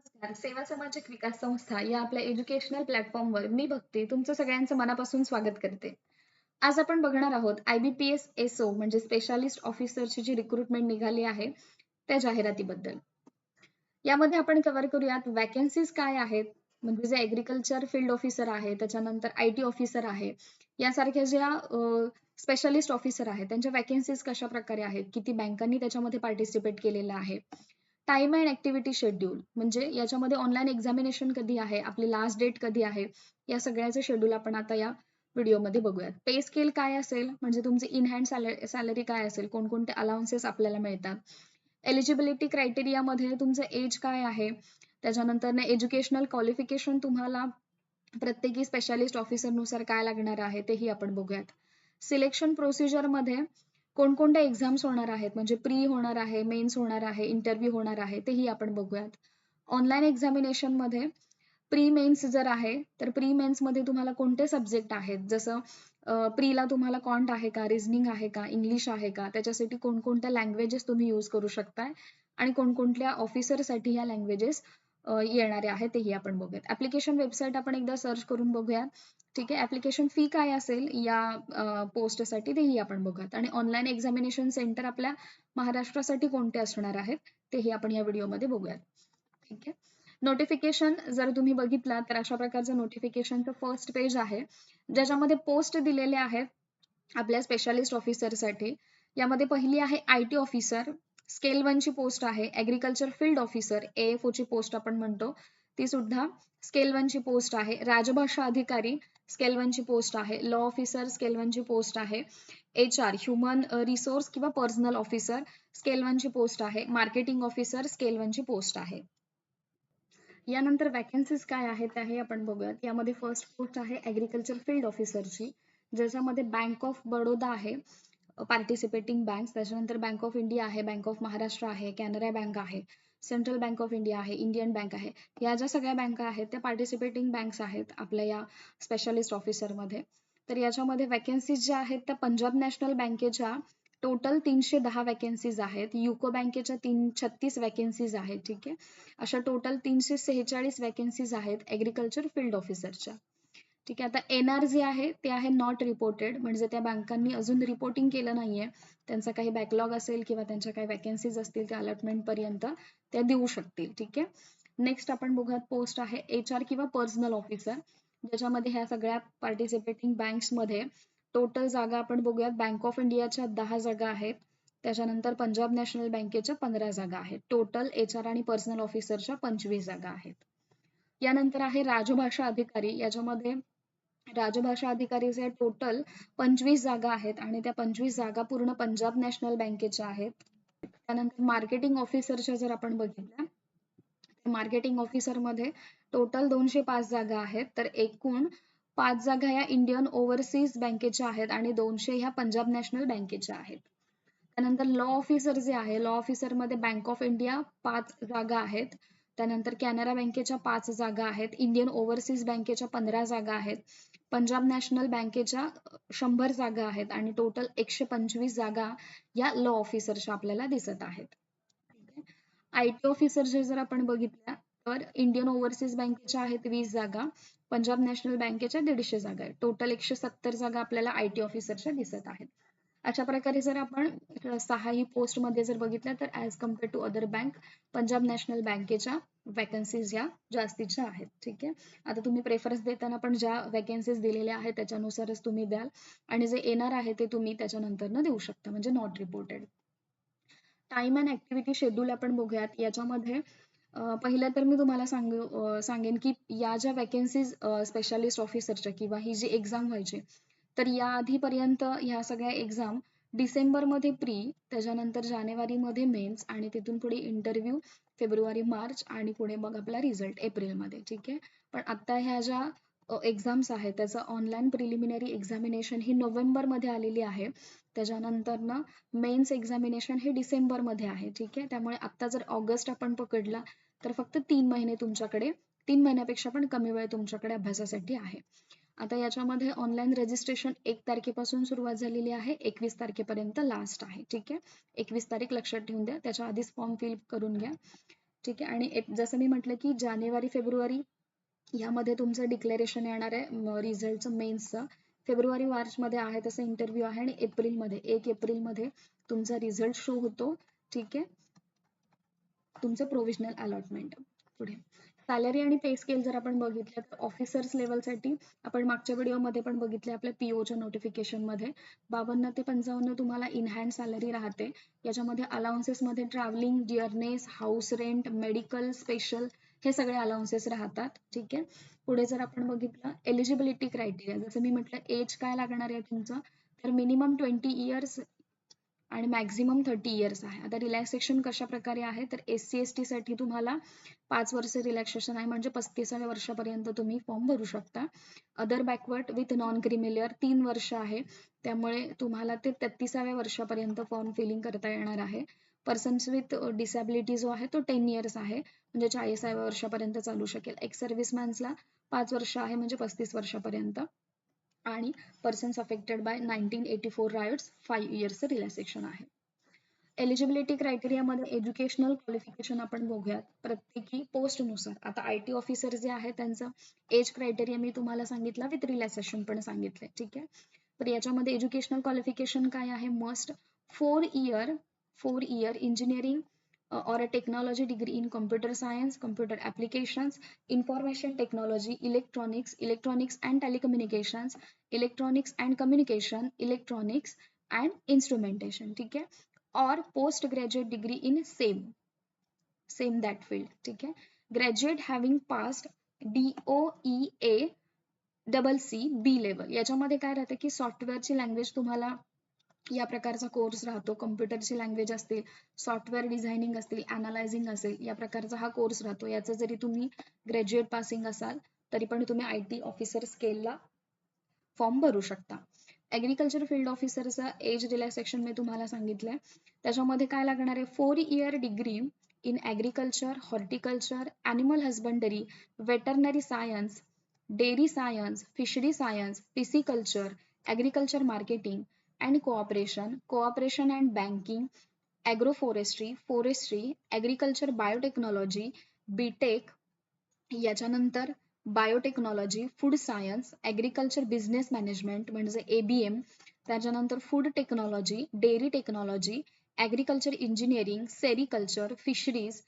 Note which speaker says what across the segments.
Speaker 1: नमस्कार. सेवा सामाजिक विकास संस्था या आपल्या एज्युकेशनल प्लॅटफॉर्मवर मी भक्ती तुमचं सगळ्यांचं मनापासून स्वागत करते. आज आपण बघणार आहोत आय-बी-पी-एस एसओ म्हणजे स्पेशालिस्ट ऑफिसरची जी रिक्रुटमेंट निघाली आहे त्या जाहिरातीबद्दल. यामध्ये आपण कव्हर करूयात वॅकन्सीज काय आहेत, म्हणजे जे ऍग्रिकल्चर फील्ड ऑफिसर आहे, त्याच्यानंतर आय-टी ऑफिसर आहे, यासारख्या ज्या स्पेशालिस्ट ऑफिसर आहेत त्यांच्या वॅकन्सीज कशा प्रकारे आहेत, किती बँकांनी त्याच्यामध्ये पार्टिसिपेट केलेलं आहे, टाइम अँड ऍक्टिव्हिटी शेड्यूल म्हणजे याच्यामध्ये ऑनलाईन एक्झामिनेशन कधी आहे आपली लास्ट डेट कधी आहे या सगळ्याचं शेड्यूल आपण आता या व्हिडिओमध्ये बघूयात. पे स्केल काय असेल? म्हणजे तुमची इन हँड सॅलरी काय असेल? कोणकोणते अलाउन्सेस आपल्याला मिळतात? एलिजिबिलिटी क्रायटेरियामध्ये तुमचं एज काय आहे? त्याच्यानंतर एज्युकेशनल क्वालिफिकेशन तुम्हाला प्रत्येकी स्पेशालिस्ट ऑफिसरनुसार काय लागणार आहे तेही आपण बघूयात. सिलेक्शन प्रोसिजरमध्ये कोणकोणत्या एक्झाम्स होणार आहेत? म्हणजे प्री होणार आहे मेन्स होणार आहे इंटरव्ह्यू होणार आहे तेही आपण बघूयात. ऑनलाईन एक्झामिनेशनमध्ये प्री मेन्स जर आहे तर प्री मेन्समध्ये तुम्हाला कोणते सब्जेक्ट आहेत? जसं प्रीला तुम्हाला कॉन्ट आहे का? रिझनिंग आहे का? इंग्लिश आहे का? त्याच्यासाठी कोणकोणत्या लँग्वेजेस तुम्ही यूज करू शकताय? आणि कोणकोणत्या ऑफिसरसाठी ह्या लँग्वेजेस येणारे आहेत तेही आपण बघूयात. ऍप्लिकेशन वेबसाईट आपण एकदा सर्च करून बघूयात. ठीक आहे? ऍप्लिकेशन फी काय असेल या पोस्टसाठी तेही आपण बघूयात. आणि ऑनलाईन एक्झामिनेशन सेंटर आपल्या महाराष्ट्रासाठी कोणते असणार आहेत तेही आपण या व्हिडिओमध्ये बघूयात. ठीक आहे? नोटिफिकेशन जर तुम्ही बघितला तर अशा प्रकारचं नोटिफिकेशनचं फर्स्ट पेज आहे ज्याच्यामध्ये पोस्ट दिलेले आहेत आपल्या स्पेशालिस्ट ऑफिसरसाठी यामध्ये पहिली आहे I T officer scale one ची पोस्ट आहे ऍग्रिकल्चर फील्ड ऑफिसर एफ ची पोस्ट आपण म्हणतो. ती सुद्धा स्केल वन ची पोस्ट आहे. राजभाषा अधिकारी स्केल वन ची पोस्ट आहे लॉ ऑफिसर स्केल वन ची पोस्ट आहे एच आर ह्युमन रिसोर्स किंवा पर्सनल ऑफिसर स्केल वन ची पोस्ट आहे मार्केटिंग ऑफिसर स्केल वन ची पोस्ट आहे. यानंतर वॅकन्सीज काय आहेत त्याही आपण बघूयात. यामध्ये फर्स्ट पोस्ट आहे ऍग्रिकल्चर फील्ड ऑफिसरची ज्याच्यामध्ये बँक ऑफ बडोदा आहे पार्टिसिपेटिंग बँक त्याच्यानंतर बँक ऑफ इंडिया आहे बँक ऑफ महाराष्ट्र आहे कॅनरा बँक आहे. सेंट्रल बँक ऑफ इंडिया आहे इंडियन बँक आहे. या ज्या सगळ्या बँका आहेत त्या पार्टिसिपेटिंग बँक्स आहेत आपल्या या स्पेशालिस्ट ऑफिसरमध्ये तर याच्यामध्ये वॅकन्सीज ज्या आहेत त्या पंजाब नॅशनल बँकेच्या टोटल तीनशे दहा वॅकन्सीज आहेत. युको बँकेच्या तीन छत्तीस वॅकन्सीज आहेत ठीक आहे. अशा टोटल तीनशे सेहेचाळीस वॅकन्सीज आहेत ऍग्रिकल्चर फील्ड ऑफिसरच्या ठीक आहे. आता एनआर जे आहे ते आहे नॉट रिपोर्टेड म्हणजे त्या बँकांनी अजून रिपोर्टिंग केलं नाहीये. त्यांचा काही बॅकलॉग असेल किंवा त्यांच्या काही वॅकन्सीज असतील त्या अलॉटमेंट पर्यंत त्या देऊ शकतील. ठीक आहे? नेक्स्ट आपण बघूयात पोस्ट आहे एच आर किंवा पर्सनल ऑफिसर ज्याच्यामध्ये ह्या सगळ्या पार्टिसिपेटिंग बँक्समध्ये टोटल जागा आपण बघूयात. बँक ऑफ इंडियाच्या दहा जागा आहेत. त्याच्यानंतर पंजाब नॅशनल बँकेच्या पंधरा जागा आहेत. टोटल एच आर आणि पर्सनल ऑफिसरच्या पंचवीस जागा आहेत. यानंतर आहे राजभाषा अधिकारी. याच्यामध्ये राजभाषा अधिकारीचे टोटल पंचवीस जागा आहेत आणि त्या पंचवीस जागा पूर्ण पंजाब नॅशनल बँकेच्या आहेत. त्यानंतर मार्केटिंग ऑफिसरच्या जर आपण बघितल्या मार्केटिंग ऑफिसरमध्ये टोटल दोनशे पाच जागा आहेत. तर एकूण पाच जागा या इंडियन ओव्हरसीज बँकेच्या आहेत आणि दोनशे ह्या पंजाब नॅशनल बँकेच्या आहेत. त्यानंतर लॉ ऑफिसर जे आहे लॉ ऑफिसरमध्ये बँक ऑफ इंडिया पाच जागा आहेत. त्यानंतर कॅनरा बँकेच्या पाच जागा आहेत इंडियन ओव्हरसीज बँकेच्या पंधरा जागा आहेत पंजाब नॅशनल बँकेच्या शंभर जागा आहेत आणि टोटल एकशे पंचवीस जागा या लॉ ऑफिसरच्या आपल्याला दिसत आहेत. आय टी ऑफिसरच्या जर आपण बघितल्या तर इंडियन ओव्हरसीज बँकेच्या आहेत वीस जागा पंजाब नॅशनल बँकेच्या दीडशे जागा आहेत. टोटल एकशे सत्तर जागा आपल्याला आय टी ऑफिसरच्या दिसत आहेत. अशा प्रकारे जर आपण सहाही पोस्टमध्ये जर बघितलं तर as compare to other bank Punjab national बँकेच्या वॅकन्सीज या जास्तीच्या आहेत ठीक आहे? आता तुम्ही प्रेफरन्स देताना पण ज्या वॅकन्सीज दिलेल्या आहेत त्याच्यानुसारच तुम्ही द्याल. आणि जे येणार आहे ते तुम्ही त्याच्यानंतर देऊ शकता म्हणजे not reported time and activity schedule आपण बघूयात. याच्यामध्ये पहिलं तर मी तुम्हाला सांगू सांगेन की या ज्या वॅकन्सीज स्पेशालिस्ट ऑफिसरच्या किंवा ही जी एक्झाम व्हायची तर या आधीपर्यंत ह्या सगळ्या एक्झाम डिसेंबरमध्ये प्री त्याच्यानंतर जानेवारीमध्ये मेन्स आणि तिथून पुढे इंटरव्ह्यू फेब्रुवारी मार्च आणि पुढे मग आपला रिझल्ट एप्रिलमध्ये ठीक आहे? पण आता ह्या ज्या एक्झाम्स आहेत त्याचं ऑनलाईन प्रिलिमिनरी एक्झामिनेशन ही नोव्हेंबरमध्ये आलेली आहे. त्याच्यानंतर ना मेन्स एक्झामिनेशन हे डिसेंबरमध्ये आहे ठीक आहे? त्यामुळे आता जर ऑगस्ट आपण पकडला तर फक्त तीन महिने तुमच्याकडे तीन महिन्यापेक्षा पण कमी वेळ तुमच्याकडे अभ्यासासाठी आहे. आता याच्यामध्ये ऑनलाईन रजिस्ट्रेशन एक तारखेपासून सुरुवात झालेली आहे एकवीस तारखेपर्यंत लास्ट आहे ठीक आहे? एकवीस तारीख लक्षात ठेवून द्या त्याच्या आधीच फॉर्म फिल करून घ्या ठीक आहे? आणि जसं मी म्हटलं की जानेवारी फेब्रुवारी यामध्ये तुमचं डिक्लेरेशन येणार आहे रिझल्टचं मेन्सचं फेब्रुवारी मार्चमध्ये आहे तसं इंटरव्ह्यू आहे आणि एप्रिलमध्ये एक एप्रिलमध्ये तुमचा रिझल्ट शो होतो ठीक आहे? तुमचं प्रोव्हिजनल अलॉटमेंट पुढे. सॅलरी आणि पे स्केल जर आपण बघितलं तर ऑफिसर्स लेवलसाठी आपण मागच्या व्हिडिओमध्ये पण बघितले आपल्या पीओच्या नोटिफिकेशनमध्ये. बावन्न ते पंचावन्न तुम्हाला इन हँड सॅलरी राहते. याच्यामध्ये अलाउन्सेस मध्ये travelling dearness house rent medical special हे सगळे अलाउन्सेस राहतात. ठीक आहे? पुढे जर आपण बघितलं एलिजिबिलिटी क्रायटेरिया जसं मी म्हटलं एज काय लागणार आहे तुमचं? तर मिनिमम ट्वेंटी इयर्स आणि मॅक्झिमम थर्टी इयर्स आहे. आता रिलॅक्सेशन कशा प्रकारे आहे? तर एस सी एस टी साठी तुम्हाला पाच वर्ष रिलॅक्सेशन आहे म्हणजे पस्तीसाव्या वर्षापर्यंत तुम्ही फॉर्म भरू शकता. Other backward with non creamy layer तीन वर्ष आहे. त्यामुळे तुम्हाला ते तेहतीसाव्या वर्षापर्यंत फॉर्म फिलिंग करता येणार आहे. पर्सन्स विथ डिसॅबिलिटी जो आहे तो टेन इयर्स आहे. म्हणजे चाळीसाव्या वर्षापर्यंत चालू शकेल. एक्स सर्व्हिसमॅन्सला पाच वर्ष आहे म्हणजे पस्तीस वर्षापर्यंत. आणि persons affected by nineteen eighty four riots five इयर्सचं relaxation आहे. एलिजिबिलिटी क्रायटेरियामध्ये एज्युकेशनल क्वालिफिकेशन आपण बघूयात. प्रत्येकी पोस्टनुसार आता आय टी ऑफिसर जे आहे त्यांचं एज क्रायटेरिया मी तुम्हाला सांगितलं विथ रिलॅक्सेशन पण सांगितलंय. ठीक आहे? तर याच्यामध्ये एज्युकेशनल क्वालिफिकेशन काय आहे? Must four year four year engineering or a technology degree in computer science, computer applications, information technology, electronics, electronics and telecommunications, electronics and communication, electronics and instrumentation, ठीक है? और Or postgraduate degree in same, same that field, ठीक है? Graduate having passed DOEA double C B level याच्यामध्ये काय राहतं की सॉफ्टवेअरची लँग्वेज तुम्हाला या प्रकारचा कोर्स राहतो. कम्प्युटरची लँग्वेज असतील सॉफ्टवेअर डिझायनिंग असतील अनालायझिंग असेल या प्रकारचा हा कोर्स राहतो. याचा जरी तुम्ही ग्रॅज्युएट पासिंग असाल तरी पण तुम्ही आय टी ऑफिसर स्केलला फॉर्म भरू शकता. ॲग्रिकल्चर फील्ड ऑफिसरचा एज रिलॅक्सेशन मी तुम्हाला सांगितलंय. त्याच्यामध्ये काय लागणार आहे? Four year degree in agriculture horticulture animal husbandry veterinary science dairy science fishery science pisciculture agriculture marketing and cooperation cooperation and banking agroforestry forestry agriculture biotechnology B Tech याच्यानंतर biotechnology food science agriculture business management म्हणजे A B M त्याच्यानंतर food technology dairy technology agriculture engineering sericulture fisheries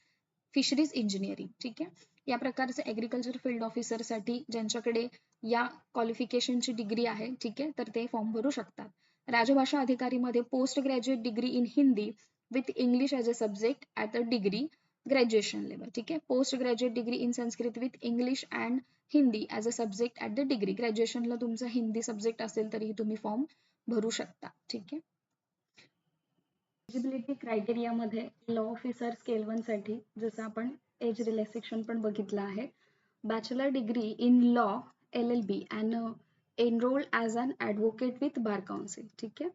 Speaker 1: fisheries engineering ठीक आहे? या प्रकारचे agriculture field ऑफिसरसाठी ज्यांच्याकडे या क्वालिफिकेशनची degree आहे ठीक आहे? तर ते फॉर्म भरू शकतात. राजभाषा अधिकारीमध्ये post graduate degree in Hindi with English as a subject at a degree graduation level ठीक आहे? Post graduate degree in Sanskrit with English and Hindi as a subject at the degree ग्रॅज्युएशनला तुमचा Hindi subject असेल तरीही तुम्ही form भरू शकता. ठीक आहे? एलिजिबिलिटी क्रायटेरियामध्ये लॉ ऑफिसर स्केल वनसाठी जसं आपण एज रिलॅक्सेशन पण बघितलं आहे. Bachelor degree in law L L B and enrolled as an advocate with bar council ठीक आहे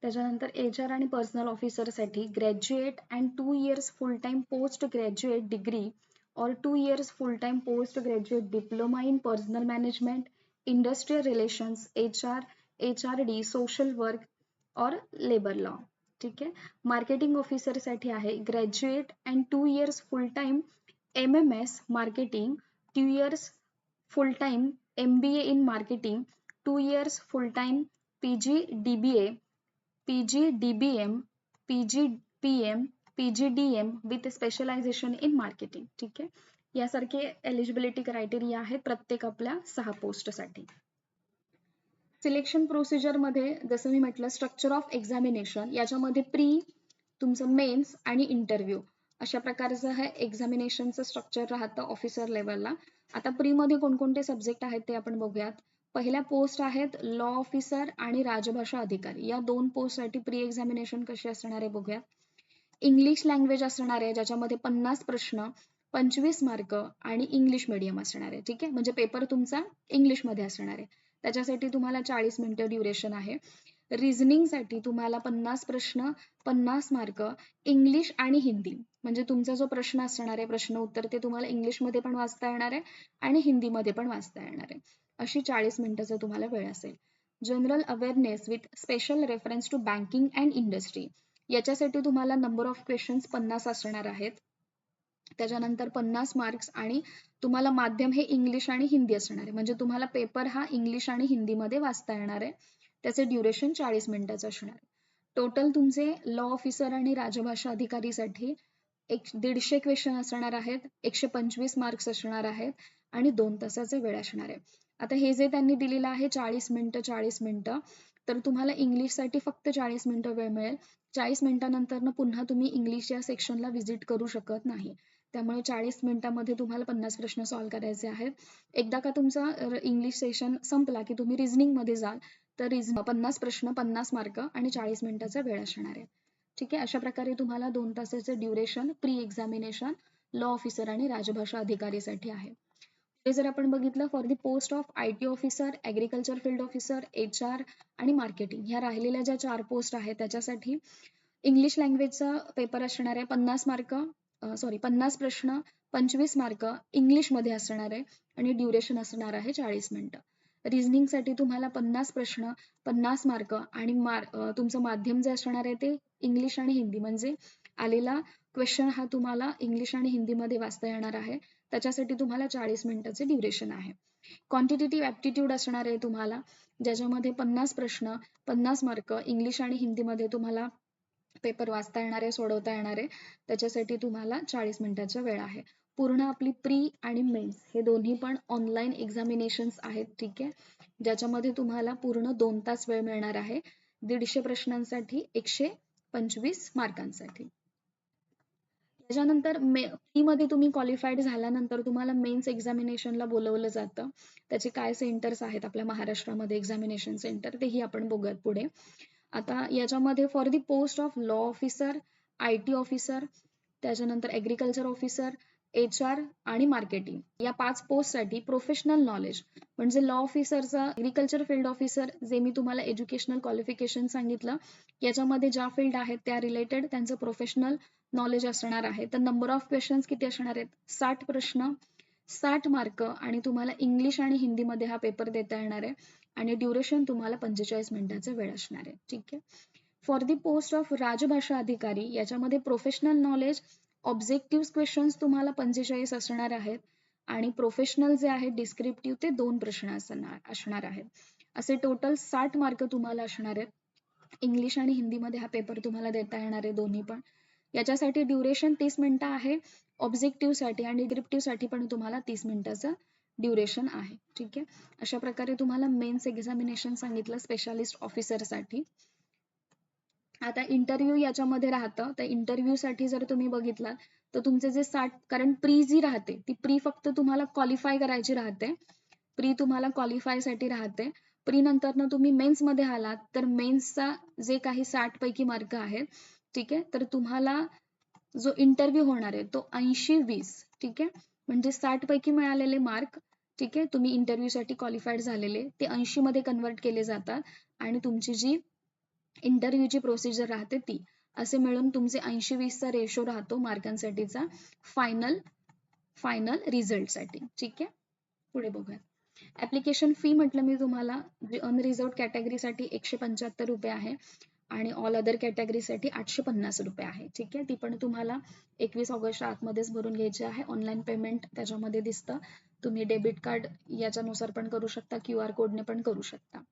Speaker 1: त्याच्यानंतर एच आर आणि personal ऑफिसरसाठी graduate and two years full time post graduate degree or two years full-time postgraduate diploma in personal management, industrial relations, HR, HRD, social work or labor law. ठीक आहे marketing ऑफिसरसाठी आहे graduate and two years full time M M S marketing two years full time MBA in Marketing, in marketing two years full time P G D B A P PGDM with specialisation in marketing ठीक आहे? यासारखे eligibility criteria आहेत प्रत्येक आपल्या सहा पोस्टसाठी selection प्रोसिजरमध्ये जसं मी म्हटलं स्ट्रक्चर ऑफ एक्झामिनेशन याच्यामध्ये प्री तुमचं मेन्स आणि इंटरव्ह्यू अशा प्रकारचं हे एक्झामिनेशनचं स्ट्रक्चर राहतं ऑफिसर लेवलला आता प्री मध्ये कोणकोणते सब्जेक्ट आहेत ते आपण बघूयात. पहिल्या पोस्ट आहेत लॉ ऑफिसर आणि राजभाषा अधिकारी. या दोन पोस्टसाठी प्री एक्झामिनेशन कशी असणार आहे बघूयात इंग्लिश लँग्वेज असणार आहे ज्याच्यामध्ये पन्नास प्रश्न पंचवीस मार्क आणि इंग्लिश मिडियम असणार आहे. ठीक आहे? म्हणजे पेपर तुमचा इंग्लिशमध्ये असणार आहे. त्याच्यासाठी तुम्हाला चाळीस मिनिटं ड्युरेशन आहे. रिझनिंगसाठी तुम्हाला पन्नास प्रश्न पन्नास मार्क इंग्लिश आणि हिंदी. म्हणजे तुमचा जो प्रश्न असणार आहे प्रश्न उत्तर ते तुम्हाला इंग्लिशमध्ये पण वाचता येणार आहे आणि हिंदीमध्ये पण वाचता येणार आहे. अशी चाळीस मिनिटाचा तुम्हाला वेळ असेल. General awareness with special reference to banking and industry याच्यासाठी तुम्हाला नंबर ऑफ क्वेश्चन्स पन्नास असणार आहेत. त्याच्यानंतर पन्नास मार्क्स आणि तुम्हाला माध्यम हे इंग्लिश आणि हिंदी असणार आहे. म्हणजे तुम्हाला पेपर हा इंग्लिश आणि हिंदीमध्ये वाचता येणार आहे. त्याचे ड्युरेशन चाळीस मिनिटाचं असणार. टोटल तुमचे लॉ ऑफिसर आणि राजभाषा अधिकारीसाठी एक दीडशे क्वेश्चन असणार आहेत एकशे पंचवीस मार्क्स असणार आहेत आणि दोन तासाचा वेळ असणार आहे. आता हे जे त्यांनी दिलेलं आहे चाळीस मिनिटं चाळीस मिनिटं तर तुम्हाला इंग्लिशसाठी फक्त चाळीस मिनिटं वेळ मिळेल. चाळीस मिनिटानंतर पुन्हा तुम्ही इंग्लिश या सेक्शनला व्हिजिट करू शकत नाही. त्यामुळे चाळीस मिनिटांमध्ये तुम्हाला पन्नास प्रश्न सॉल्व्ह करायचे आहेत. एकदा का तुमचा इंग्लिश सेशन संपला की तुम्ही रिझनिंगमध्ये जाल तर रिझन पन्नास प्रश्न पन्नास मार्क आणि चाळीस मिनिटाचा वेळ असणार आहे. ठीक आहे? अशा प्रकारे तुम्हाला दोन तासाचे duration pre examination law officer आणि राजभाषा अधिकारीसाठी आहे. हे जर आपण बघितलं for the post of I T officer agriculture field officer H R आणि मार्केटिंग ह्या राहिलेल्या ज्या चार पोस्ट आहेत त्याच्यासाठी इंग्लिश लँग्वेजचा पेपर असणार आहे पन्नास मार्क सॉरी पन्नास प्रश्न पंचवीस मार्क इंग्लिशमध्ये असणार आहे आणि ड्युरेशन असणार आहे चाळीस मिनटं. रिझनिंगसाठी तुम्हाला पन्नास प्रश्न पन्नास मार्क आणि मार तुमचं माध्यम जे असणार आहे ते इंग्लिश आणि हिंदी म्हणजे आलेला क्वेश्चन हा तुम्हाला इंग्लिश आणि हिंदीमध्ये वाचता येणार आहे. त्याच्यासाठी तुम्हाला चाळीस मिनिटाचे ड्युरेशन आहे. क्वांटिटेटिव्ह ॲप्टिट्यूड असणार आहे तुम्हाला ज्याच्यामध्ये पन्नास प्रश्न पन्नास मार्क इंग्लिश आणि हिंदीमध्ये तुम्हाला पेपर वाचता येणार आहे सोडवता येणार आहे. त्याच्यासाठी तुम्हाला चाळीस मिनिटाचा वेळ आहे. पूर्ण आपली प्री आणि मेन्स हे दोन्ही पण ऑनलाईन एक्झामिनेशन्स आहेत ठीक आहे? ज्याच्यामध्ये तुम्हाला पूर्ण दोन तास वेळ मिळणार आहे. दीडशे प्रश्नांसाठी एकशे पंचवीस मार्कांसाठी. त्याच्यानंतर मे मध्ये तुम्ही क्वालिफाईड झाल्यानंतर तुम्हाला मेन्स एक्झामिनेशनला बोलवलं जातं. त्याचे काय सेंटर्स आहेत आपल्या महाराष्ट्रामध्ये एक्झामिनेशन सेंटर तेही आपण बघूयात पुढे. आता याच्यामध्ये for the post of law officer I T officer त्याच्यानंतर ॲग्रिकल्चर ऑफिसर एच आर आणि मार्केटिंग या पाच पोस्टसाठी प्रोफेशनल नॉलेज म्हणजे लॉ ऑफिसरचा ॲग्रिकल्चर फील्ड ऑफिसर जे मी तुम्हाला एज्युकेशनल क्वालिफिकेशन सांगितलं याच्यामध्ये ज्या फील्ड आहेत त्या रिलेटेड त्यांचं प्रोफेशनल नॉलेज असणार आहे. तर नंबर ऑफ क्वेश्चन्स किती असणार आहेत? साठ प्रश्न. साठ मार्क आणि तुम्हाला इंग्लिश आणि हिंदीमध्ये हा पेपर देता येणार आहे. आणि ड्युरेशन तुम्हाला पंचेचाळीस मिनिटाचा वेळ असणार आहे. ठीक आहे? फॉर दी पोस्ट ऑफ राजभाषा अधिकारी याच्यामध्ये प्रोफेशनल नॉलेज ऑब्जेक्टिव्ह क्वेश्चन्स तुम्हाला पंचेचाळीस असणार आहेत आणि प्रोफेशनल जे आहे डिस्क्रिप्टिव्ह ते दोन प्रश्न असणार असणार आहेत. असे टोटल साठ मार्क तुम्हाला असणार आहेत. इंग्लिश आणि हिंदीमध्ये हा पेपर तुम्हाला देता येणार आहे दोन्ही पण. याच्यासाठी ड्युरेशन तीस मिनिटं आहे. ऑब्जेक्टिव्हसाठी आणि डिस्क्रिप्टिव्हसाठी पण तुम्हाला तीस मिनिटाचं ड्युरेशन आहे. ठीक आहे? अशा प्रकारे तुम्हाला मेन्स एक्झामिनेशन सांगितलं स्पेशालिस्ट ऑफिसरसाठी आता इंटरव्ह्यू याच्यामध्ये राहतं. तर इंटरव्ह्यू साठी जर तुम्ही बघितलात तर तुमचे जे साठ कारण प्री जी राहते ती प्री फक्त तुम्हाला क्वालिफाय करायची राहते. प्री तुम्हाला क्वालिफायसाठी राहते. प्री नंतर तुम्ही मेन्समध्ये आलात तर मेन्सचा जे काही साठ पैकी मार्क आहेत ठीक आहे? तर तुम्हाला जो इंटरव्ह्यू होणार आहे तो ऐंशी वीस ठीक आहे? म्हणजे साठ पैकी मिळालेले मार्क ठीक आहे? तुम्ही इंटरव्ह्यू साठी क्वालिफाईड झालेले ते ऐंशी मध्ये कन्वर्ट केले जातात. आणि तुमची जी इंटरव्ह्यूची प्रोसिजर राहते ती. असे मिळून तुमचे ऐंशी वीसचा रेशो राहतो मार्कांसाठीचा फायनल फायनल रिझल्टसाठी. ठीक आहे? पुढे बघूया ऍप्लिकेशन फी म्हटलं मी तुम्हाला अनरिझर्व कॅटेगरीसाठी एकशे पंच्याहत्तर रुपये आहे आणि ऑल अदर कॅटेगरीसाठी आठशे पन्नास रुपये आहे. ठीक आहे? ती पण तुम्हाला एकवीस ऑगस्ट आतमध्येच भरून घ्यायची आहे. ऑनलाईन पेमेंट त्याच्यामध्ये दिसतं. तुम्ही डेबिट कार्ड याच्यानुसार पण करू शकता क्यू आर कोडने पण करू शकता.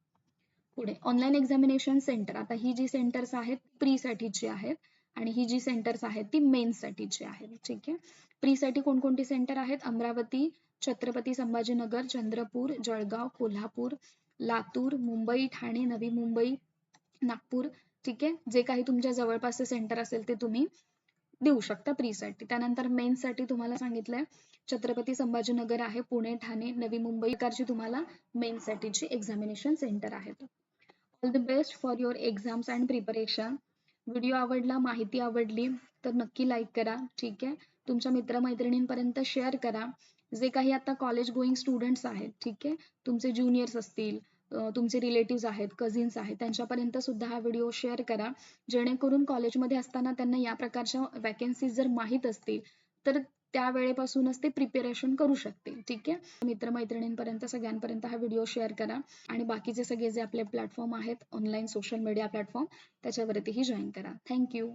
Speaker 1: पुढे ऑनलाईन एक्झामिनेशन सेंटर आता ही जी सेंटर्स आहेत प्री साठीची आहेत आणि ही जी सेंटर्स आहेत ती मेन्ससाठीची आहेत. ठीक आहे? प्री साठी कोणकोणती सेंटर आहेत? अमरावती छत्रपती संभाजीनगर चंद्रपूर जळगाव कोल्हापूर लातूर मुंबई ठाणे नवी मुंबई नागपूर. ठीक आहे? जे काही तुमच्या जवळपासचे सेंटर असेल ते तुम्ही देऊ शकता प्री साठी त्यानंतर मेन साठी तुम्हाला सांगितलंय छत्रपती संभाजीनगर आहे पुणे ठाणे नवी मुंबई प्रकारची तुम्हाला मेन साठीची एक्झामिनेशन सेंटर आहेत. All the best for your exams and preparation video आवडला माहिती आवडली तर नक्की लाईक करा ठीक आहे? तुमच्या मित्रमैत्रिणींपर्यंत शेअर करा. जे काही आता कॉलेज गोईंग स्टुडंट्स आहेत ठीक आहे? तुमचे ज्युनियर्स असतील तुमचे रिलेटिव्ह आहेत कझिन्स आहेत त्यांच्यापर्यंत सुद्धा हा व्हिडिओ शेअर करा. जेणेकरून कॉलेजमध्ये असताना त्यांना या प्रकारच्या वॅकन्सीज जर माहीत असतील तर त्या वेळेपासूनच ते प्रिपेरेशन करू शकतील. ठीक आहे? मित्रमैत्रिणींपर्यंत सगळ्यांपर्यंत हा व्हिडिओ शेअर करा आणि बाकीचे सगळे जे आपले प्लॅटफॉर्म आहेत ऑनलाईन सोशल मीडिया प्लॅटफॉर्म त्याच्यावरतीही जॉईन करा. Thank you